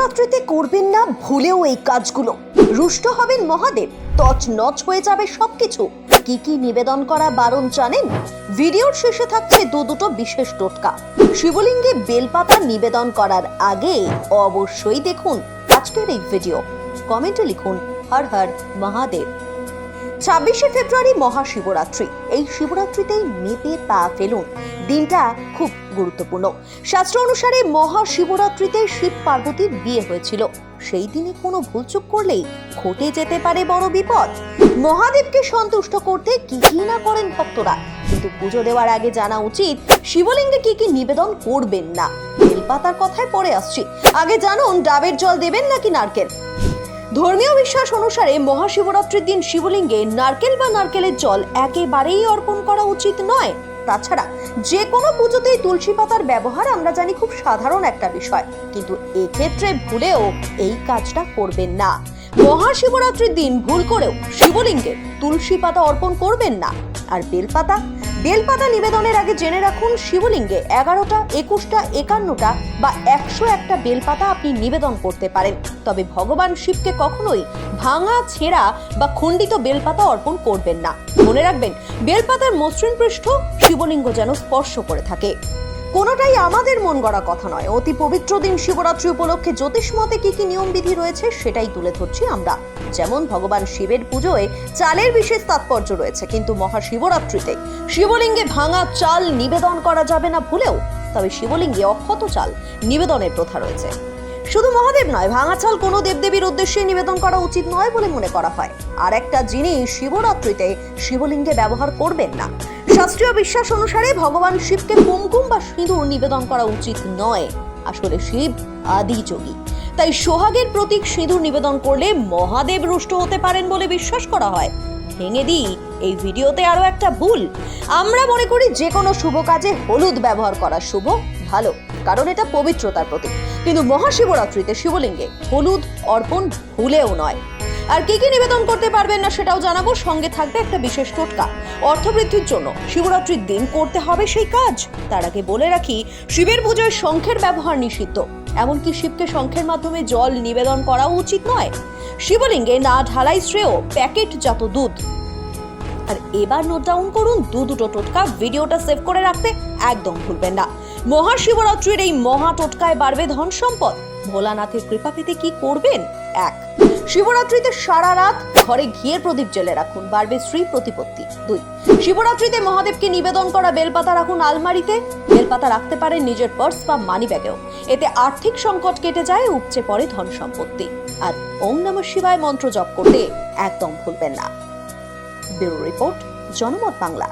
শিবরাত্রিতে করবেন না ভুলেও এই কাজগুলো। রুষ্ট হবেন মহাদেব তচ নচ হয়ে যাবে সবকিছু। কি কি নিবেদন করা বারণ জানেন? ভিডিওর শেষে থাকছে দু দুটো বিশেষ টোটকা। শিবলিঙ্গে বেলপাতা নিবেদন করার আগে অবশ্যই দেখুন আজকের এই ভিডিও। কমেন্টে লিখুন, হর হর মহাদেব। ছাব্বিশে ফেব্রুয়ারি মহাশিবরাত্রি। এই শিবরাত্রিতেই মেপে পা ফেলুন। দিনটা খুব গুরুত্বপূর্ণ। শাস্ত্র অনুসারে মহাশিবরাত্রিতে শিব পার্বতীর বিয়ে হয়েছিল। সেই দিনে কোনো ভুলচুক করলেই ঘটে যেতে পারে বড় বিপদ। মহাদেবকে সন্তুষ্ট করতে কি কি না করেন ভক্তরা, কিন্তু পুজো দেওয়ার আগে জানা উচিত, শিবলিঙ্গে কি কি নিবেদন করবেন না। বেলপাতার কথায় পরে আসছি। আগে জানুন, ডাবের জল দেবেন নাকি নারকেল? ধর্মীয় বিশ্বাস অনুসারে মহাশিবরাত্রির দিন শিবলিঙ্গে নারকেল বা নারকেলের জল একেবারেই অর্পণ করা উচিত নয়। তাছাড়া যে কোনো পুজোতেই তুলসী পাতার ব্যবহার আমরা জানি খুব সাধারণ একটা বিষয়। কিন্তু এক্ষেত্রে ভুলেও এই কাজটা করবেন না। মহাশিবরাত্রির দিন ভুল করেও শিবলিঙ্গে তুলসী পাতা অর্পণ করবেন না। আর বেলপাতা বেলপাতা নিবেদনের আগে জেনে রাখুন, শিবলিঙ্গে এগারোটা, একুশটা, একান্নটা বা একশো একটা বেলপাতা আপনি নিবেদন করতে পারেন। তবে ভগবান শিবকে কখনোই ভাঙা, ছেঁড়া বা খণ্ডিত বেলপাতা অর্পণ করবেন না। মনে রাখবেন, বেলপাতার মসৃণ পৃষ্ঠ শিবলিঙ্গ যেন স্পর্শ করে থাকে। কোনোটাই আমাদের মন গড়া কথা নয়। অতি পবিত্র দিন শিবরাত্রি উপলক্ষে জ্যোতিষ মতে কি কি নিয়মবিধি রয়েছে সেটাই তুলে ধরছি আমরা। যেমন ভগবান শিবের পুজোয় চালের বিশেষ তাৎপর্য রয়েছে, কিন্তু মহাশিবরাত্রিতে শিবলিঙ্গে ভাঙা চাল নিবেদন করা যাবে না ভুলেও, তবে শিবলিঙ্গে অক্ষত চাল নিবেদনের প্রথা রয়েছে। শুধু মহাদেব নয়, ভাঙা চাল কোনো দেবদেবীর উদ্দেশ্যে নিবেদন করা উচিত নয় বলে মনে করা হয়। আর একটা জিনিস শিবরাত্রিতে শিবলিঙ্গে ব্যবহার করবেন না। শাস্ত্রীয় বিশ্বাস অনুসারে ভগবান শিবকে কুমকুম বা সিঁদুর নিবেদন করা উচিত নয়। আসলে শিব আদি যোগী তাই সোহাগের প্রতীক সিঁদুর নিবেদন করলে মহাদেব রুষ্ট হতে পারেন বলে বিশ্বাস করা হয়। ভেঙে দিই এই ভিডিওতে আরও একটা ভুল। আমরা মনে করি যে কোনো শুভ কাজে হলুদ ব্যবহার করা শুভ, ভালো, কারণ এটা পবিত্রতার প্রতীক। কিন্তু মহাশিবরাত্রিতে শিবলিঙ্গে হলুদ অর্পণ ভুলেও নয়। আর কি কি নিবেদন করতে পারবেন না সেটাও জানাব। সঙ্গে থাকবে একটা বিশেষ টোটকা। অর্থবৃদ্ধির জন্য শিবরাত্রির দিন করতে হবে সেই কাজ। তার আগে বলে রাখি, শিবের পুজোয় শঙ্খের ব্যবহার নিষিদ্ধ। এমনকি শিবকে শঙ্খের মাধ্যমে জল নিবেদন করা উচিত নয়। শিবলিঙ্গে না ঢালাই শ্রেয় প্যাকেটজাত দুধ। আর এবার নোট ডাউন করুন, দু দুটো টোটকা ভিডিওটা সেভ করে রাখতে একদম ভুলবেন না। মহাশিবরাত্রির এই মহা টোটকায় বাড়বে ধন সম্পদ। ভোলানাথের কৃপা পেতে কি করবেন? এক, শিবরাত্রিতে সারা রাত ঘরে ঘিয়ের প্রদীপ জ্বেলে রাখুন, বাড়বে শ্রী প্রতিপত্তি। দুই, শিবরাত্রিতে মহাদেবকে নিবেদন করা বেলপাতা রাখুন আলমারিতে। বেলপাতা রাখতে পারেন নিজের পার্স বা মানি ব্যাগেও এতে আর্থিক সংকট কেটে যায়, উপচে পড়ে ধন সম্পত্তি। আর ওম নমঃ শিবায় মন্ত্র জপ করতে একদম ভুলবেন না। ব্যুরো রিপোর্ট, জনমত বাংলা।